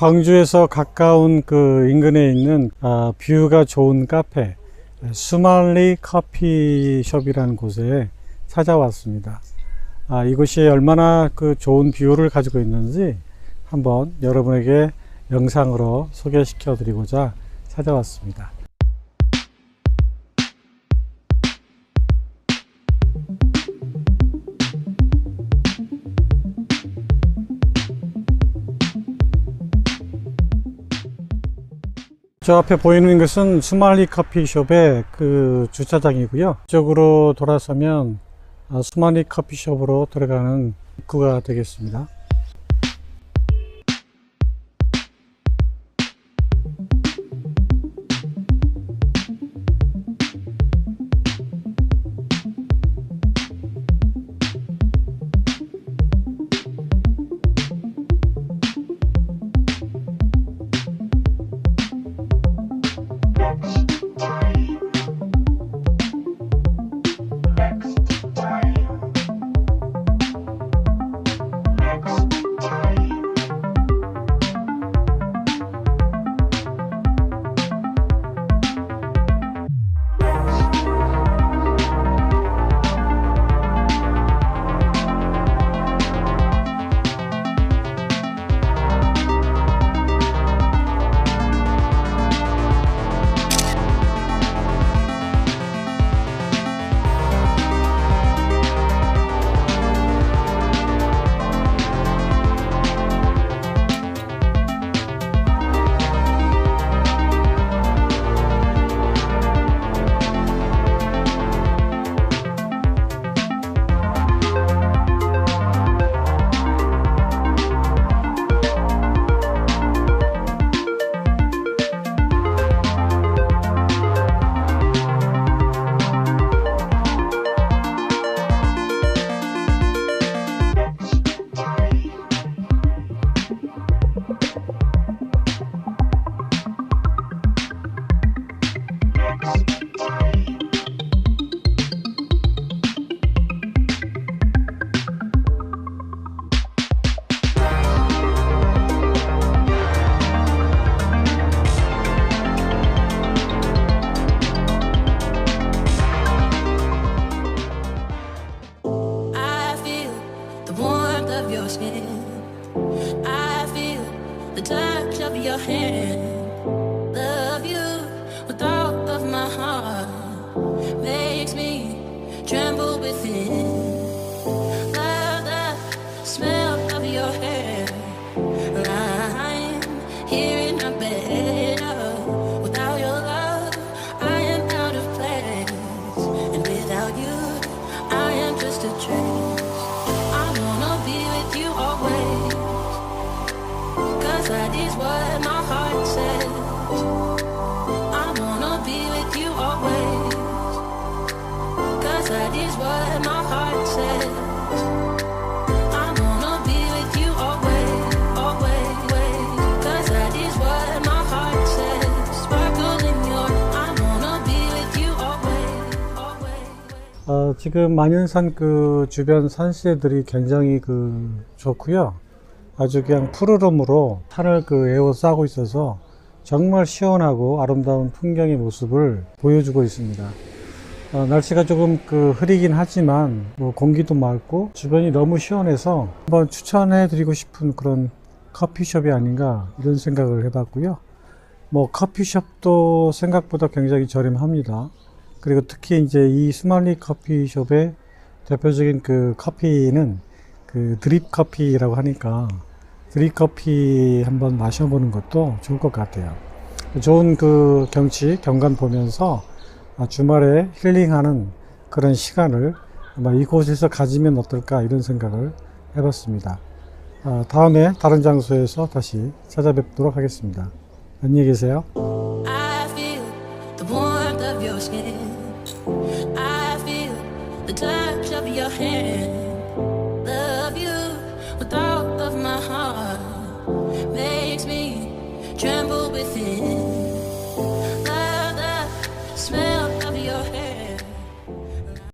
광주에서 가까운 그 인근에 있는 아, 뷰가 좋은 카페 수말리 커피숍이라는 곳에 찾아왔습니다. 아, 이곳이 얼마나 그 좋은 뷰를 가지고 있는지 한번 여러분에게 영상으로 소개시켜 드리고자 찾아왔습니다. 저 앞에 보이는 것은 수말리 커피숍의 그 주차장이고요. 이쪽으로 돌아서면 아, 수말리 커피숍으로 들어가는 입구가 되겠습니다. Your skin. I feel the touch of your hand. Love you with all of my heart makes me tremble within. Love the smell of your hair. I'm here in my bed. Without your love, I am out of place. And without you, I am just a trace. 어, 지금 만연산 그 주변 산세들이 굉장히 그 좋고요. 아주 그냥 푸르름으로 산을 그 에워싸고 있어서 정말 시원하고 아름다운 풍경의 모습을 보여주고 있습니다. 어, 날씨가 조금 그 흐리긴 하지만 뭐 공기도 맑고 주변이 너무 시원해서 한번 추천해 드리고 싶은 그런 커피숍이 아닌가 이런 생각을 해봤고요. 뭐 커피숍도 생각보다 굉장히 저렴합니다. 그리고 특히 이제 이 스말리 커피숍의 대표적인 그 커피는 그 드립 커피라고 하니까 드립 커피 한번 마셔보는 것도 좋을 것 같아요. 좋은 그 경치, 경관 보면서 아, 주말에 힐링하는 그런 시간을 아마 이곳에서 가지면 어떨까 이런 생각을 해봤습니다. 아, 다음에 다른 장소에서 다시 찾아뵙도록 하겠습니다. 안녕히 계세요. Of your skin. I feel the touch of your hand. Love you with all of my heart makes me tremble within.